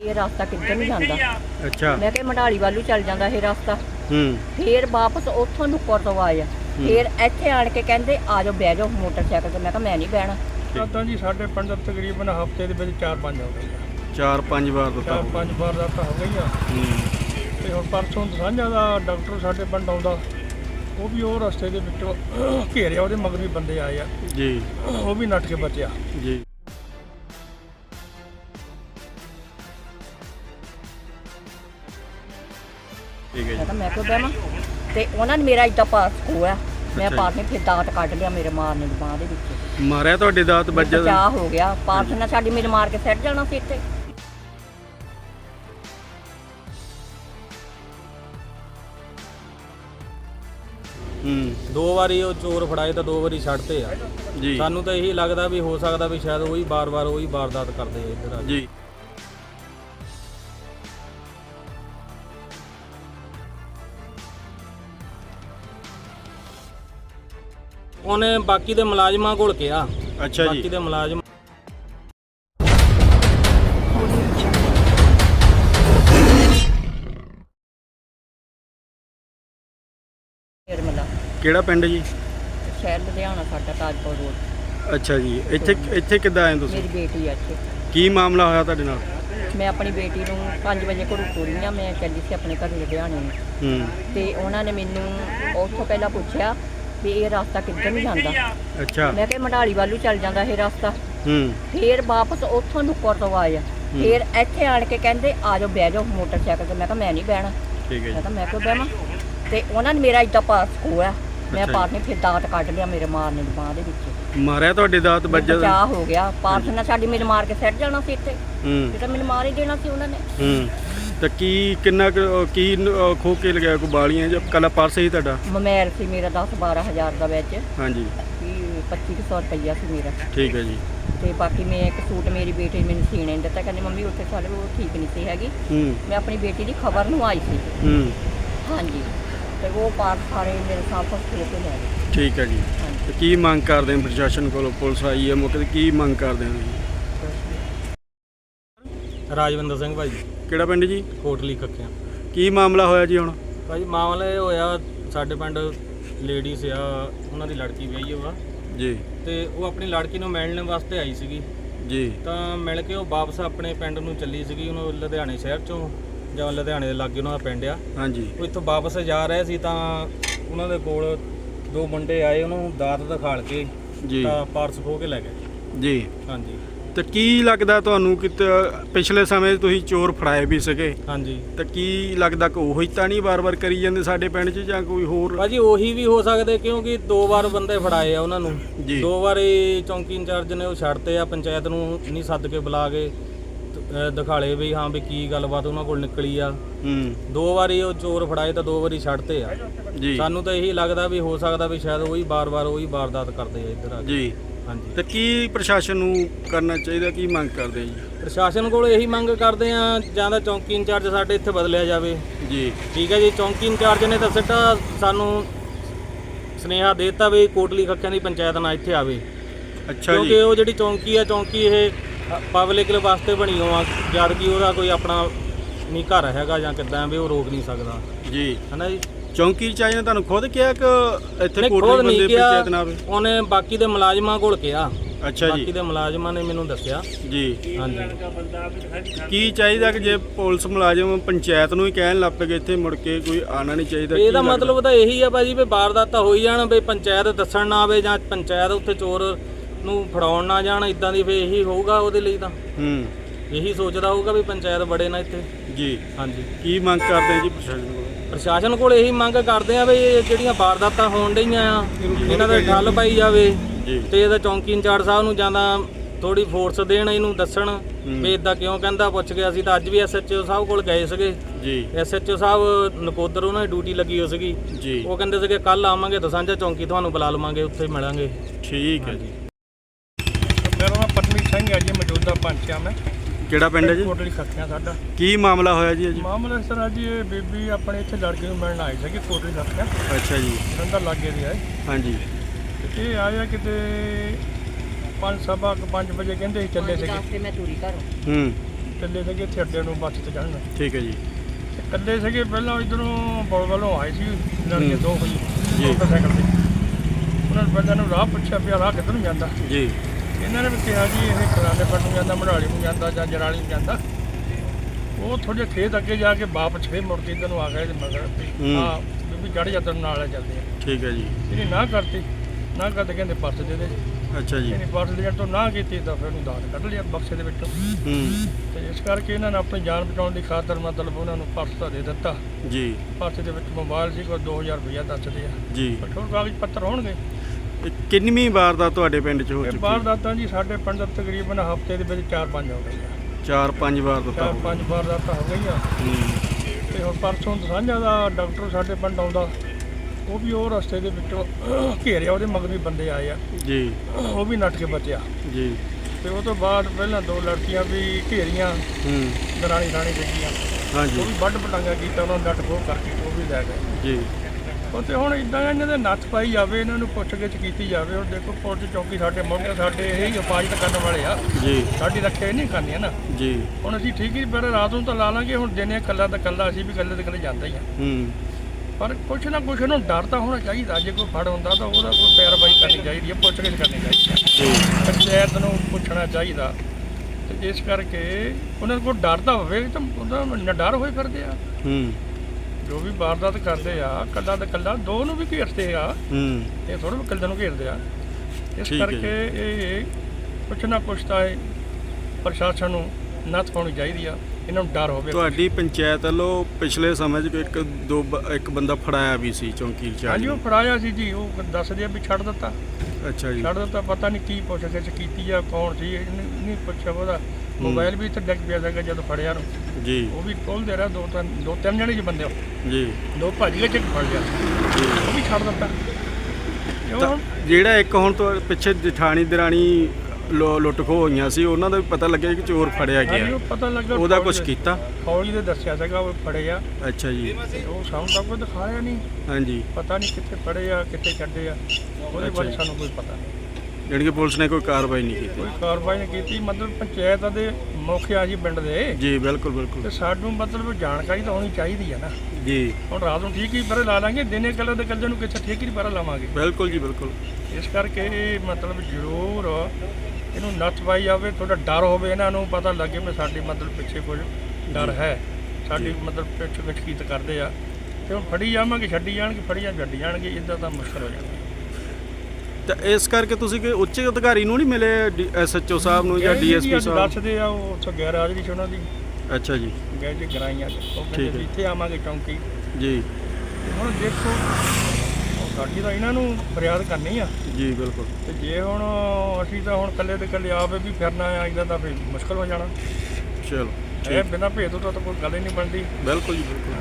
ਇਹ ਰਸਤਾ ਕਿੱਧਰ ਨੂੰ ਜਾਂਦਾ? ਅੱਛਾ। ਮੈਂ ਕਿਹਾ ਮਢਾਲੀ ਵੱਲੋਂ ਚੱਲ ਜਾਂਦਾ ਇਹ ਰਸਤਾ। ਹੂੰ। ਫੇਰ ਵਾਪਸ ਉੱਥੋਂ ਨੁੱਕਰ ਤੋਂ ਆਇਆ ਫੇਰ ਇੱਥੇ ਆਣ ਕੇ ਕਹਿੰਦੇ ਆ ਜਾਓ ਬਹਿ ਜਾਓ ਮੋਟਰਸਾਈਕਲ ਤੇ। ਮੈਂ ਕਿਹਾ ਮੈਂ ਨਹੀਂ ਬਹਿਣਾ। ਤਾਂ ਜੀ ਸਾਡੇ ਪਿੰਡ ਤਕਰੀਬਨ ਹਫ਼ਤੇ ਦੇ ਵਿੱਚ 4-5 ਹੋ ਗਏ ਚਾਰ ਪੰਜ ਵਾਰ ਦਿੱਤਾ ਚਾਰ ਪੰਜ ਵਾਰ ਦਾ ਤਾਂ ਹੋ ਗਈਆਂ ਹੂੰ। ਤੇ ਹੁਣ ਪਰਸੋਂ ਸਾਂਝਾ ਦਾ ਡਾਕਟਰ ਸਾਡੇ ਪਿੰਡ ਆਉਂਦਾ। ਉਹ ਵੀ ਉਹ ਰਸਤੇ ਦੇ ਵਿੱਚੋਂ ਘੇਰਿਆ ਉਹਦੇ ਮਗਰ ਵੀ ਬੰਦੇ ਆਏ ਆ। ਜੀ। ਉਹ ਵੀ ਨੱਠ ਕੇ ਬਚਿਆ। ਜੀ। ਠੀਕ ਹੈ ਮੈਂ ਕਿਹਾ ਮੈਂ ਕਿਉਂ ਬਹਿਣਾ ਤੇ ਉਹਨਾਂ ਨੇ ਮੇਰਾ ਇੱਦਾਂ ਪਾਸ ਹੋਇਆ ਮੈਂ ਅੱਛਾ ਜੀ। ਪਾਸ ਨੇ ਫਿਰ ਦਾਤ ਕੱਢ ਲਿਆ ਮੇਰੇ ਮਾਰਨੇ ਦੀ ਬਾਹ ਦੇ ਵਿੱਚ। ਜੀ ਮਾਰਿਆ ਤੁਹਾਡੇ ਦਾਤ ਵੱਜਾ ਬਚਾਅ ਹੋ ਗਿਆ। ਪਾਸ ਨੇ ਸਾਡੀ ਮੇਰੇ ਮਾਰ ਕੇ ਸੱਟ ਜਾਣਾ ਸੀ ਇੱਥੇ। ਹੂੰ। ਦੋ ਵਾਰੀ ਉਹ ਚੋਰ ਫੜਾਏ ਤਾਂ ਦੋ ਵਾਰੀ ਛੱਡਤੇ ਆ। ਜੀ। ਸਾਨੂੰ ਤਾਂ ਇਹੀ ਲੱਗਦਾ ਵੀ ਹੋ ਸਕਦਾ ਵੀ ਸ਼ਾਇਦ ਉਹੀ ਬਾਰ-ਬਾਰ ਉਹੀ ਵਾਰਦਾਤ ਕਰਦੇ ਆ ਇੱਧਰ ਆ ਕੇ। ਜੀ। ਉਹਨੇ ਬਾਕੀ ਦੇ ਮੁਲਾਜ਼ਮਾਂ ਕੋਲ ਕਿਹਾ। ਅੱਛਾ ਬਾਕੀ ਜੀ ਦੇ ਮੁਲਾਜ਼ਮ ਕਿਹੜਾ ਪਿੰਡ ਜੀ? ਸ਼ਹਿਰ ਲੁਧਿਆਣਾ ਸਾਡਾ ਤਾਜਪੁਰ ਰੋਡ। ਅੱਛਾ ਜੀ ਇੱਥੇ ਇੱਥੇ ਕਿੱਦਾਂ ਆਏ ਤੁਸੀਂ? ਮੇਰੀ ਬੇਟੀ ਆ ਇੱਥੇ। ਕੀ ਮਾਮਲਾ ਹੋਇਆ ਤੁਹਾਡੇ ਨਾਲ? ਮੈਂ ਆਪਣੀ ਬੇਟੀ ਨੂੰ 5 ਵਜੇ ਘਰੋਂ ਤੋਰੀ ਆ ਮੈਂ ਚੱਲੀ ਸੀ ਆਪਣੇ ਘਰ ਲੁਧਿਆਣੇ ਨੂੰ। ਹੂੰ। ਤੇ ਉਹਨਾਂ ਨੇ ਮੈਨੂੰ ਉੱਥੋਂ ਪਹਿਲਾਂ ਪੁੱਛਿਆ ਵੀ ਇਹ ਰਸਤਾ ਕਿੱਧਰ ਨੂੰ ਜਾਂਦਾ। ਅੱਛਾ। ਮੈਂ ਕਿਹਾ ਮਢਾਲੀ ਵੱਲੋਂ ਚੱਲ ਜਾਂਦਾ ਇਹ ਰਸਤਾ। ਹੂੰ। ਫੇਰ ਵਾਪਸ ਉੱਥੋਂ ਨੁੱਕਰ ਤੋਂ ਆਇਆ ਫੇਰ ਇੱਥੇ ਆਣ ਕੇ ਕਹਿੰਦੇ ਆ ਜਾਓ ਬਹਿ ਜਾਓ ਮੋਟਰਸਾਈਕਲ ਤੇ। ਮੈਂ ਕਿਹਾ ਮੈਂ ਨਹੀਂ ਬਹਿਣਾ। ਠੀਕ ਹੈ ਮੈਂ ਕਿਹਾ ਮੈਂ ਕਿਉਂ ਬਹਿਣਾ ਤੇ ਉਹਨਾਂ ਨੇ ਮੇਰਾ ਇੱਦਾਂ ਪਾਸ ਹੋਇਆ ਮੈਂ। ਪਾਸ ਨੇ ਫਿਰ ਦਾਤ ਕੱਢ ਲਿਆ ਮੇਰੇ ਮਾਰਨੇ ਦੀ ਬਾਹ ਦੇ ਵਿੱਚ। ਮਾਰਿਆ ਤੁਹਾਡੇ ਦਾਤ ਵੱਜਾ ਬਚਾਅ ਹੋ ਗਿਆ। ਪਾਸ ਨੇ ਸਾਡੀ ਮੇਰੇ ਮਾਰ ਕੇ ਸੱਟ ਜਾਣਾ ਸੀ ਇੱਥੇ। ਹੂੰ। ਤੇ ਤਾਂ ਮੈਨੂੰ ਮਾਰ ਹੀ ਦੇਣਾ ਸੀ ਉਹਨਾਂ ਨੇ। ਹੂੰ। ਤਾਂ ਕੀ ਕਿੰਨਾ ਕੁ, ਅਹ, ਕੀ ਨ- ਅਹ, ਖੋ ਕੇ ਲਗਾਇਆ ਕੋ ਬਾਲੀਆਂ ਜਾਂ ਕੱਲਾ ਪਰਸ ਹੀ ਤੁਹਾਡਾ? ਮਮੈਰ ਸੀ ਮੇਰਾ 10 12000 ਦਾ ਵਿੱਚ। ਹਾਂਜੀ। ਵੀ 2500 ਰੁਪਈਆ ਸੀ ਮੇਰਾ। ਠੀਕ ਹੈ ਜੀ। ਤੇ ਬਾਕੀ ਮੈਂ ਇੱਕ ਸੂਟ ਮੇਰੀ ਬੇਟੀ ਨੇ ਮੈਨੂੰ ਸੀਣੇ ਦਿੱਤਾ। ਕਹਿੰਦੀ ਮੰਮੀ ਉੱਥੇ ਸਾਡੇ ਉਹ ਠੀਕ ਨਹੀਂ ਸੀ ਹੈਗੀ। ਹੂੰ। ਮੈਂ ਆਪਣੀ ਬੇਟੀ ਦੀ ਖਬਰ ਨੂੰ ਆਈ ਸੀ। ਹੂੰ। ਹਾਂਜੀ। ਤੇ ਉਹ ਪਾਸ ਸਾਰੇ ਮੇਰੇ ਸਾਹ ਤੋਂ ਖੋ ਕੇ ਲੈ ਗਏ। ਠੀਕ ਹੈ ਜੀ। ਹਾਂਜੀ। ਤੇ ਕੀ ਮੰਗ ਕਰਦੇ ਹੋ ਪ੍ਰਸ਼ਾਸਨ ਕੋਲੋਂ? ਪੁਲਿਸ ਆਈ ਹੈ ਮੌਕੇ ਤੇ ਕੀ ਮੰਗ ਕਰਦੇ ਹੋ ਤੁਸੀਂ? ਰਾਜਵਿੰਦਰ ਸਿੰਘ ਭਾਈ। ਕਿਹੜਾ ਪਿੰਡ ਜੀ? ਕੋਟਲੀ ਕੱਕਿਆਂ। ਕੀ ਮਾਮਲਾ ਹੋਇਆ ਜੀ ਹੁਣ? ਭਾਈ ਮਾਮਲਾ ਇਹ ਹੋਇਆ ਸਾਡੇ ਪਿੰਡ ਲੇਡੀਜ਼ ਆ ਉਹਨਾਂ ਦੀ ਲੜਕੀ ਵਿਆਹੀ ਹੋਆ ਜੀ। ਤੇ ਉਹ ਆਪਣੀ ਲੜਕੀ ਨੂੰ ਮਿਲਣ ਵਾਸਤੇ ਆਈ ਸੀਗੀ। ਜੀ। ਤਾਂ ਮਿਲ ਕੇ ਉਹ ਵਾਪਸ ਆਪਣੇ ਪਿੰਡ ਨੂੰ ਚੱਲੀ ਸੀਗੀ ਉਹਨੂੰ ਲੁਧਿਆਣੇ ਸ਼ਹਿਰ ਚੋਂ ਜਾਂ ਲੁਧਿਆਣੇ ਦੇ ਲਾਗੇ ਉਹਨਾਂ ਦਾ ਪਿੰਡ ਆ। ਹਾਂਜੀ। ਉਹ ਇੱਥੋਂ ਵਾਪਸ ਜਾ ਰਹੇ ਸੀ ਤਾਂ ਉਹਨਾਂ ਦੇ ਕੋਲ ਦੋ ਮੁੰਡੇ ਆਏ ਉਹਨੂੰ ਦਾਤ ਦਿਖਾਲ ਕੇ ਜੀ। ਤਾਂ ਪਾਰਸ ਖੋ ਕੇ ਲੈ ਗਏ। ਜੀ। ਹਾਂਜੀ। ਤੇ ਕੀ ਲੱਗਦਾ ਤੁਹਾਨੂੰ ਕਿ ਤ- ਪਿਛਲੇ ਸਮੇਂ 'ਚ ਤੁਸੀਂ ਚੋਰ ਫੜਾਏ ਵੀ ਸਕੇ ਹਾਂਜੀ। ਤਾਂ ਕੀ ਲੱਗਦਾ ਕਿ ਉਹੀ ਤਾਂ ਨਹੀਂ ਵਾਰ-ਵਾਰ ਕਰੀ ਜਾਂਦੇ ਸਾਡੇ ਪਿੰਡ 'ਚ ਜਾਂ ਕੋਈ ਹੋਰ? ਭਾਜੀ ਉਹੀ ਵੀ ਹੋ ਸਕਦੇ ਕਿਉਂਕਿ ਦੋ ਵਾਰ ਬੰਦੇ ਫੜਾਏ ਆ ਉਹਨਾਂ ਨੂੰ। ਜੀ। ਦੋ ਵਾਰੀ ਚੌਂਕੀ ਇੰਚਾਰਜ ਨੇ ਉਹ ਛੱਡਤੇ ਆ ਪੰਚਾਇਤ ਨੂੰ ਨਹੀਂ ਸੱਦ ਕੇ ਬੁਲਾ ਕੇ ਅਹ ਦਿਖਾਲੇ ਵੀ ਹਾਂ ਵੀ ਕੀ ਗੱਲਬਾਤ ਉਹਨਾਂ ਕੋਲ ਨਿਕਲੀ ਆ। ਹੂੰ। ਦੋ ਵਾਰੀ ਉਹ ਚੋਰ ਫੜਾਏ ਤਾਂ ਦੋ ਵਾਰੀ ਛੱਡਤੇ ਆ। ਜੀ। ਸਾਨੂੰ ਤਾਂ ਇਹੀ ਲੱਗਦਾ ਵੀ ਹੋ ਸਕਦਾ ਵੀ ਸ਼ਾਇਦ ਉਹੀ ਬਾਰ-ਬਾਰ ਉਹੀ ਵਾਰਦਾਤ ਕਰਦੇ ਆ ਇੱਧਰ ਆ ਕੇ। ਜੀ। ਹਾਂਜੀ। ਤੇ ਕੀ ਪ੍ਰਸ਼ਾਸਨ ਨੂੰ ਕਰਨਾ ਚਾਹੀਦਾ ਕੀ ਮੰਗ ਕਰਦੇ ਜੀ? ਪ੍ਰਸ਼ਾਸਨ ਕੋਲ ਇਹੀ ਮੰਗ ਕਰਦੇ ਆ ਜਾਂ ਤਾਂ ਚੌਂਕੀ ਇੰਚਾਰਜ ਸਾਡੇ ਇੱਥੇ ਬਦਲਿਆ ਜਾਵੇ। ਜੀ। ਠੀਕ ਹੈ ਜੀ ਚੌਂਕੀ ਇੰਚਾਰਜ ਨੇ ਤਾਂ ਸਿੱਧਾ ਸਾਨੂੰ ਸਨੇਹਾ ਦੇਤਾ ਵੀ ਕੋਟਲੀ ਖੱਕਿਆਂ ਦੀ ਪੰਚਾਇਤ ਨਾਲ ਇੱਥੇ ਆਵੇ। ਅੱਛਾ ਕਿਉਂਕਿ ਜੀ ਉਹ ਜਿਹੜੀ ਚੌਂਕੀ ਆ ਚੌਂਕੀ ਇਹ ਪਬਲਿਕ ਵਾਸਤੇ ਬਣੀ ਹੋਆ ਜਦ ਕਿ ਉਹਦਾ ਕੋਈ ਆਪਣਾ ਨਹੀਂ ਘਰ ਹੈਗਾ ਜਾਂ ਕਿੱਦਾਂ ਵੀ ਉਹ ਰੋਕ ਨਹੀਂ ਸਕਦਾ। ਜੀ। ਹਨਾ ਜੀ? ਚੌਂਕੀ ਚਾਹੀ ਨੇ ਤੁਹਾਨੂੰ ਖੁਦ ਕਿਹਾ ਕਿ ਇੱਥੇ ਨਹੀਂ, ਕੋਟਲੀ ਖੁਦ ਬੰਦੇ ਨਹੀਂ ਕਿਹਾ ਪੰਚਾਇਤ ਉਹਨੇ ਬਾਕੀ ਦੇ ਮੁਲਾਜ਼ਮਾਂ ਕੋਲ ਕਿਹਾ। ਅੱਛਾ ਬਾਕੀ ਜੀ ਦੇ ਮੁਲਾਜ਼ਮਾਂ ਨੇ ਮੈਨੂੰ ਦੱਸਿਆ। ਜੀ। ਹਾਂਜੀ। ਕੀ ਚਾਹੀਦਾ ਕਿ ਜੇ ਪੁਲਿਸ ਮੁਲਾਜ਼ਮ ਪੰਚਾਇਤ ਨੂੰ ਹੀ ਕਹਿਣ ਲੱਗ ਪਏ ਕਿ ਇੱਥੇ ਮੁੜ ਕੇ ਕੋਈ ਆਣਾ ਨਹੀਂ ਚਾਹੀਦਾ ਇਹਦਾ ਲੱਗਦਾ? ਮਤਲਬ ਤਾਂ ਇਹੀ ਆ ਭਾਜੀ ਵੀ ਵਾਰਦਾਤਾਂ ਹੋਈ ਜਾਣ ਵੀ ਪੰਚਾਇਤ ਦੱਸਣ ਨਾ ਆਵੇ ਜਾਂ ਪੰਚਾਇਤ ਉੱਥੇ ਚੋਰ ਨੂੰ ਫੜਾਉਣ ਨਾ ਜਾਣ ਇਦਾਂ ਦੀ ਵੀ ਇਹੀ ਹੋਊਗਾ ਉਹਦੇ ਲਈ ਤਾਂ। ਹੂੰ। ਇਹੀ ਸੋਚਦਾ ਹੋਊਗਾ ਵੀ ਪੰਚਾਇਤ ਬੜੇ ਨਾ ਇੱਥੇ। ਜੀ। ਹਾਂਜੀ। ਕੀ ਮੰਗ ਕਰਦੇ ਜੀ ਪ੍ਰਸ਼ਾਸਨ ਕੋਲ? ਪ੍ਰਸ਼ਾਸਨ ਕੋਲ ਇਹੀ ਮੰਗ ਕਰਦੇ ਆ ਵੀ ਇਹ ਜਿਹੜੀਆਂ ਵਾਰਦਾਤਾਂ ਹੋਣ ਡਈਆਂ ਆ ਇਹਨਾਂ ਦੇ ਠੱਲ ਪਾਈ ਜਾਵੇ ਤੇ ਇਹਦਾ ਚੌਂਕੀ ਇੰਚਾਰਜ ਸਾਹਿਬ ਨੂੰ ਜਾਂਦਾ ਥੋੜੀ ਫੋਰਸ ਦੇਣ ਇਹਨੂੰ ਦੱਸਣ ਵੀ ਇਦਾਂ ਕਿਉਂ ਕਹਿੰਦਾ ਪੁੱਛ ਗਿਆ ਸੀ ਤਾਂ ਅੱਜ ਵੀ ਐਸਐਚਓ ਸਾਹਿਬ ਕੋਲ ਗਏ ਸੀਗੇ। ਜੀ। ਐਸਐਚਓ ਸਾਹਿਬ ਨਕੋਦਰ ਉਹਨਾਂ ਦੀ ਡਿਊਟੀ ਲੱਗੀ ਹੋ ਸੀਗੀ। ਜੀ। ਉਹ ਕਹਿੰਦੇ ਸੀਗੇ ਕੱਲ ਆਵਾਂਗੇ ਤਾਂ ਸਾਂਝਾ ਚੌਂਕੀ ਤੁਹਾਨੂੰ ਬੁਲਾ ਲਵਾਂਗੇ ਉੱਥੇ ਮਿਲਾਂਗੇ। ਠੀਕ ਹੈ। ਜੀ ਮੇਰਾ ਨਾਮ ਪਰਮੀਤ ਸਿੰਘ ਹੈ ਜੀ ਮੌਜੂਦਾ ਪੰਚ ਆ ਮੈਂ। ਕਿਹੜਾ ਪਿੰਡ ਹੈ ਜੀ? ਕੋਟਲੀ ਖੱਤਿਆਂ ਸਾਡਾ। ਕੀ ਮਾਮਲਾ ਹੋਇਆ ਜੀ ਅੱਜ? ਮਾਮਲਾ ਇਸ ਤਰ੍ਹਾਂ ਜੀ ਇਹ ਬੀਬੀ ਆਪਣੇ ਇੱਥੇ ਲੜਕੀ ਨੂੰ ਮਿਲਣ ਆਈ ਸੀਗੀ ਕੋਟਲੀ ਖੱਤਿਆਂ ਅੱਛਾ ਜੀ। ਰੰਦਾ ਲਾਗੇ ਦੀ ਆਏ। ਹਾਂਜੀ। ਤੇ ਇਹ ਆਇਆ ਕਿਤੇ ਪੰਜ ਸਵਾ ਕੁ ਪੰਜ ਵਜੇ ਕਹਿੰਦੇ ਸੀ ਚੱਲੇ ਸੀਗੇ। ਤੇ ਮੈਂ ਤੁਰੀ ਘਰੋਂ। ਹੂੰ। ਇਕੱਲੇ ਸੀਗੇ ਇੱਥੇ ਅੱਡੇ ਨੂੰ ਬੱਸ ਤੇ ਚੜ੍ਹਨ। ਠੀਕ ਹੈ ਜੀ। ਤੇ ਇਕੱਲੇ ਸੀਗੇ ਪਹਿਲਾਂ ਇਧਰੋਂ ਬਲ ਵੱਲੋਂ ਆਏ ਸੀ ਲੜਕੇ। ਦੋ ਹੋਈ ਜੀ। ਮੋਟਰਸਾਈਕਲ ਤੇ। ਉਹਨਾਂ ਨੇ ਬੰਦਿਆਂ ਨੂੰ ਰਾਹ ਪੁੱਛਿਆ ਵੀ ਆਹ ਰਾਹ ਕਿੱਧਰ ਨੂੰ ਜਾਂਦਾ। ਜੀ। ਇਹਨਾਂ ਨੇ ਵੀ ਕਿਹਾ ਜੀ ਇਹ ਪਿੰਡ ਨੂੰ ਜਾਂਦਾ ਮੜਾਲੀ ਨੂੰ ਜਾਂਦਾ ਜਾਂ ਜਰਾਲੀ ਨੂੰ ਜਾਂਦਾ। ਉਹ ਥੋੜੇ ਖੇਤ ਅੱਗੇ ਜਾ ਕੇ ਵਾਪਸ ਫੇਰ ਮੁੜ ਕੇ ਇੱਧਰ ਨੂੰ ਆ ਗਏ ਮਗਰ ਹੂੰ। ਵੀ ਗੜ ਜਾਂਦਾ ਨਾਲ ਆ ਚੱਲਦੇ ਆ। ਠੀਕ ਹੈ ਜੀ। ਇਹਨੇ ਨਾ ਕਰਤੀ ਨਾ ਕਰਦੇ ਕਹਿੰਦੇ ਪਰਸ ਦੇ ਦੇ। ਅੱਛਾ ਜੀ। ਇਹਨੇ ਪਰਸ ਦੇਣ ਤੋਂ ਨਾ ਕੀਤੀ ਤਾਂ ਫਿਰ ਉਹਨੂੰ ਦਾਤ ਕੱਢ ਲਿਆ ਬਕਸੇ ਦੇ ਵਿੱਚੋਂ। ਹੂੰ। ਤੇ ਇਸ ਕਰਕੇ ਇਹਨਾਂ ਨੇ ਆਪਣੀ ਜਾਨ ਬਚਾਉਣ ਦੀ ਖਾਤਰ ਮਤਲਬ ਉਹਨਾਂ ਨੂੰ ਪਰਸ ਤਾਂ ਦੇ ਦਿੱਤਾ। ਜੀ। ਪਰਸ ਦੇ ਵਿੱਚ ਮੋਬਾਈਲ ਸੀ ਕੋਈ 2000 ਰੁਪਇਆ ਦੱਸਦੇ ਆ। ਜੀ। ਕਠੋਰ ਕਾਗਜ਼ ਪੱਤਰ ਹੋਣਗੇ। ਇਹ ਕਿੰਨਵੀਂ ਵਾਰ ਦਾ ਤੁਹਾਡੇ ਪਿੰਡ 'ਚ ਹੋ ਇਹ ਚੁੱਕੀ? ਵਾਰਦਾਤਾਂ ਜੀ ਸਾਡੇ ਪਿੰਡ ਤਕਰੀਬਨ ਹਫ਼ਤੇ ਦੇ ਵਿੱਚ 4-5 ਹੋ ਗਈਆਂ। ਚਾਰ ਪੰਜ ਵਾਰ ਦਾ ਤਾਂ ਚਾਰ ਹੋ ਪੰਜ ਵਾਰਦਾਤਾਂ ਹੋ ਗਈਆਂ। ਹੂੰ। ਤੇ ਹੁਣ ਪਰਸੋਂ ਦਸਾਂਝਾ ਦਾ ਡਾਕਟਰ ਸਾਡੇ ਪਿੰਡ ਆਉਂਦਾ ਉਹ ਵੀ ਉਹ ਰਸਤੇ ਦੇ ਵਿੱਚੋਂ ਘੇਰਿਆ ਉਹਦੇ ਮਗਰ ਵੀ ਬੰਦੇ ਆਏ ਆ। ਜੀ। ਉਹ ਵੀ ਨੱਠ ਕੇ ਬਚਿਆ। ਜੀ। ਤੇ ਉਹ ਤੋਂ ਬਾਅਦ ਪਹਿਲਾਂ ਦੋ ਲੜਕੀਆਂ ਵੀ ਘੇਰੀਆਂ ਹੂੰ। ਦਰਾਣੀ ਰਾਣੀ ਹਾਂਜੀ। ਉਹ ਵੀ ਵੱਡ ਪਟਾਂਗਾ ਕੀਤਾ ਉਹਨਾਂ ਨੂੰ ਨੱਠ ਖੋਹ ਕਰਕੇ ਉਹ ਵੀ ਲੈ ਗਏ। ਜੀ। ਉਹ ਤੇ ਹੁਣ ਇਦਾਂ ਇਹਨਾਂ ਦੇ ਨੱਥ ਪਾਈ ਜਾਵੇ ਇਹਨਾਂ ਨੂੰ ਪੁੱਛ ਗਿੱਛ ਕੀਤੀ ਜਾਵੇ। ਹੁਣ ਦੇਖੋ ਪੁਲਿਸ ਚੌਕੀ ਸਾਡੇ ਮੋਢੇ ਸਾਡੇ ਇਹ ਹੀ ਹਿਫਾਜ਼ਤ ਕਰਨ ਵਾਲੇ ਆ। ਜੀ। ਸਾਡੀ ਰੱਖਿਆ ਨਹੀਂ ਕਰਨੀ ਹੈ ਨਾ। ਜੀ। ਹੁਣ ਅਸੀਂ ਠੀਕ ਹੀ ਪਰ ਰਾਤ ਨੂੰ ਤਾਂ ਲਾ ਲਾਂਗੇ ਹੁਣ ਦਿਨੇ ਕੱਲਾ ਤਾਂ ਕੱਲਾ ਅਸੀਂ ਵੀ ਕੱਲੇ ਤੇ ਕੱਲੇ ਜਾਂਦਾ ਹੀ ਆ। ਹੂੰ। ਪਰ ਕੁਛ ਨਾ ਕੁਛ ਨੂੰ ਡਰ ਤਾਂ ਹੋਣਾ ਚਾਹੀਦਾ ਜੇ ਕੋਈ ਫੜ ਹੁੰਦਾ ਤਾਂ ਉਹਦਾ ਕੋਈ ਪੈਰਵਾਈ ਕਰਨੀ ਚਾਹੀਦੀ ਹੈ ਪੁੱਛ ਗਿੱਛ ਕਰਨੀ ਚਾਹੀਦੀ ਹੈ। ਜੀ। ਪੰਚਾਇਤ ਨੂੰ ਪੁੱਛਣਾ ਚਾਹੀਦਾ। ਤੇ ਇਸ ਕਰਕੇ ਉਹਨਾਂ ਕੋਲ ਡਰ ਤਾਂ ਹੋਵੇ ਤਾਂ ਉਹਦਾ ਨਿਡਰ ਹੋਏ ਫਿਰਦੇ ਆ। ਹੂੰ। ਜੋ ਵੀ ਵਾਰਦਾਤ ਕਰਦੇ ਆ ਕੱਲਾ ਤੇ ਕੱਲਾ ਦੋ ਨੂੰ ਵੀ ਘੇਰਦੇ ਆ। ਹੂੰ। ਇਹ ਥੋੜਾ ਕੱਲੇ ਨੂੰ ਘੇਰਦੇ ਆ। ਇਸ ਠੀਕ ਹੈ ਕਰਕੇ ਇਹ ਕੁਛ ਨਾ ਕੁਛ ਤਾਂ ਇਹ ਪ੍ਰਸ਼ਾਸਨ ਨੂੰ ਨੱਥ ਪਾਉਣੀ ਚਾਹੀਦੀ ਆ। ਇਹਨਾਂ ਨੂੰ ਡਰ ਹੋਵੇ। ਤੁਹਾਡੀ ਪੰਚਾਇਤ ਵੱਲੋਂ ਪਿਛਲੇ ਸਮੇਂ 'ਚ ਇੱਕ ਦੋ ਬ- ਇੱਕ ਬੰਦਾ ਫੜਾਇਆ ਵੀ ਸੀ ਚੌਂਕੀ ਹਾਂਜੀ ਉਹ ਫੜਾਇਆ ਸੀ ਜੀ। ਉਹ ਦੱਸਦੇ ਆ ਵੀ ਛੱਡ ਦਿੱਤਾ। ਅੱਛਾ ਜੀ। ਛੱਡ ਦਿੱਤਾ ਪਤਾ ਨਹੀਂ ਕੀ ਪੁੱਛ ਗਿੱਛ ਕੀਤੀ ਆ ਕੌਣ ਸੀ ਇਹਨੇ ਨਹੀਂ ਪੁੱਛਿਆ ਉਹਦਾ। ਮੋਬਾਈਲ ਵੀ ਇੱਥੇ ਡਿੱਗ ਪਿਆ ਸੀਗਾ ਜਦੋਂ ਫੜਿਆ ਨੂੰ ਜੀ। ਉਹ ਵੀ ਖੋਲਦੇ ਰਿਹਾ ਦੋ ਤਿੰਨ ਦੋ ਤਿੰਨ ਜਣੇ ਜੀ ਬੰਦੇ ਉਹ। ਜੀ। ਦੋ ਭੱਜ ਗਏ ਚੱਕ ਫੜ ਜੀ। ਉਹ ਵੀ ਛੱਡ ਦਿੱਤਾ। ਤੇ ਹੁਣ ਜਿਹੜਾ ਇੱਕ ਹੁਣ ਤੋਂ ਪਿੱਛੇ ਜਠਾਣੀ ਦਰਾਣੀ ਲੋ- ਲੁੱਟ ਖੋਹ ਹੋਈਆਂ ਸੀ ਉਹਨਾਂ ਦਾ ਵੀ ਪਤਾ ਲੱਗਿਆ ਕਿ ਚੋਰ ਫੜਿਆ ਹਾਂਜੀ ਗਿਆ ਉਹ ਪਤਾ ਲੱਗਾ ਉਹਦਾ ਫੌਜ ਕੁਝ ਦੇ- ਕੀਤਾ? ਫੌਜ ਦੇ ਦੱਸਿਆ ਸੀਗਾ ਉਹ ਫੜੇ ਆ ਅੱਛਾ ਜੀ। ਤੇ ਉਹ ਸਾਨੂੰ ਤਾਂ ਕੋਈ ਦਿਖਾਇਆ ਨਹੀਂ। ਹਾਂਜੀ। ਪਤਾ ਨਹੀਂ ਕਿੱਥੇ ਫੜੇ ਆ ਕਿੱਥੇ ਛੱਡੇ ਆ। ਉਹਦੇ ਬਾਰੇ। ਸਾਨੂੰ ਕੋਈ ਪਤਾ ਨਹੀਂ। ਜਾਣੀ ਕਿ ਪੁਲਿਸ ਨੇ ਕੋਈ ਕਾਰਵਾਈ ਨਹੀਂ ਕੀਤੀ। ਕੋਈ ਕਾਰਵਾਈ ਨਹੀਂ ਕੀਤੀ ਮਤਲਬ ਪੰਚਾਇਤ ਦੇ ਮੁਖੀਆ ਜੀ ਪਿੰਡ ਦੇ। ਜੀ ਬਿਲਕੁਲ ਬਿਲਕੁਲ। ਤੇ ਸਾਨੂੰ ਮਤਲਬ ਜਾਣਕਾਰੀ ਤਾਂ ਹੋਣੀ ਚਾਹੀਦੀ ਆ ਨਾ। ਜੀ। ਹੁਣ ਰਾਤ ਨੂੰ ਠੀਕ ਹੀ ਪਰੇ ਲਾ ਲਾਂਗੇ ਦਿਨੇ ਕੱਲੇ ਦੇ ਕੱਲੇ ਨੂੰ ਕਿੱਥੇ ਠੀਕ ਹੀ ਪਰੇ ਲਾਵਾਂਗੇ। ਬਿਲਕੁਲ ਜੀ ਬਿਲਕੁਲ। ਇਸ ਕਰਕੇ ਇਹ ਮਤਲਬ ਜ਼ਰੂਰ ਇਹਨੂੰ ਨੱਥ ਪਾਈ ਜਾਵੇ ਥੋੜਾ ਡਰ ਹੋਵੇ ਇਹਨਾਂ ਨੂੰ ਪਤਾ ਲੱਗੇ ਵੀ ਸਾਡੀ ਮਤਲਬ ਪਿੱਛੇ ਕੁਝ ਡਰ ਹੈ। ਸਾਡੀ ਮਤਲਬ ਪਿੱਛੇ ਵਿੱਚ ਕੀਤ ਕਰਦੇ ਆ। ਤੇ ਹੁਣ ਫੜੀ ਜਾਵਾਂਗੇ ਛੱਡੀ ਜਾਣਗੇ ਫੜੀ ਜਾਂ ਛੱਡੀ ਜਾਣਗੇ ਇਦਾਂ ਤਾਂ ਮੁਸ਼ਕਲ ਹੋ ਜਾਣਾ। ਤਾਂ ਇਸ ਕਰਕੇ ਤੁਸੀਂ ਕਿ ਉੱਚ ਅਧਿਕਾਰੀ ਨੂੰ ਨਹੀਂ ਮਿਲੇ ਐਸਐਚਓ ਸਾਹਿਬ ਨੂੰ ਜਾਂ ਡੀਐਸਪੀ ਸਾਹਿਬ? ਦੱਸਦੇ ਆ ਉਹ ਉੱਥੇ ਗੈਰ ਹਾਜ਼ਰੀ ਸੀ ਉਹਨਾਂ ਦੀ। ਅੱਛਾ ਜੀ। ਗਏ ਜੀ ਗਰਾਈਆਂ 'ਚ। ਉਹ ਕਹਿੰਦੇ ਇੱਥੇ ਆਵਾਂਗੇ ਚੌਂਕੀ। ਜੀ। ਹੁਣ ਦੇਖੋ ਸਾਡੀ ਤਾਂ ਇਹਨਾਂ ਨੂੰ ਫਰਿਆਦ ਕਰਨੀ ਆ। ਜੀ ਬਿਲਕੁਲ। ਤੇ ਜੇ ਹੁਣ ਅਸੀਂ ਤਾਂ ਹੁਣ ਇਕੱਲੇ ਤੇ ਇਕੱਲੇ ਆਪੇ ਵੀ ਫਿਰਨਾ ਆ ਇਦਾਂ ਤਾਂ ਫਿਰ ਮੁਸ਼ਕਲ ਹੋ ਜਾਣਾ। ਚਲੋ ਇਹ ਬਿਨਾਂ ਭੇਦ ਤੋਂ ਤਾਂ ਕੋਈ ਗੱਲ ਹੀ ਨਹੀਂ ਬਣਦੀ। ਬਿਲਕੁਲ ਜੀ ਬਿਲਕੁਲ।